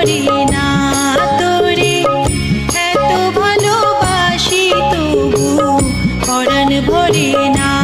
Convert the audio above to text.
ভরে না এত ভালোবাসি ভরে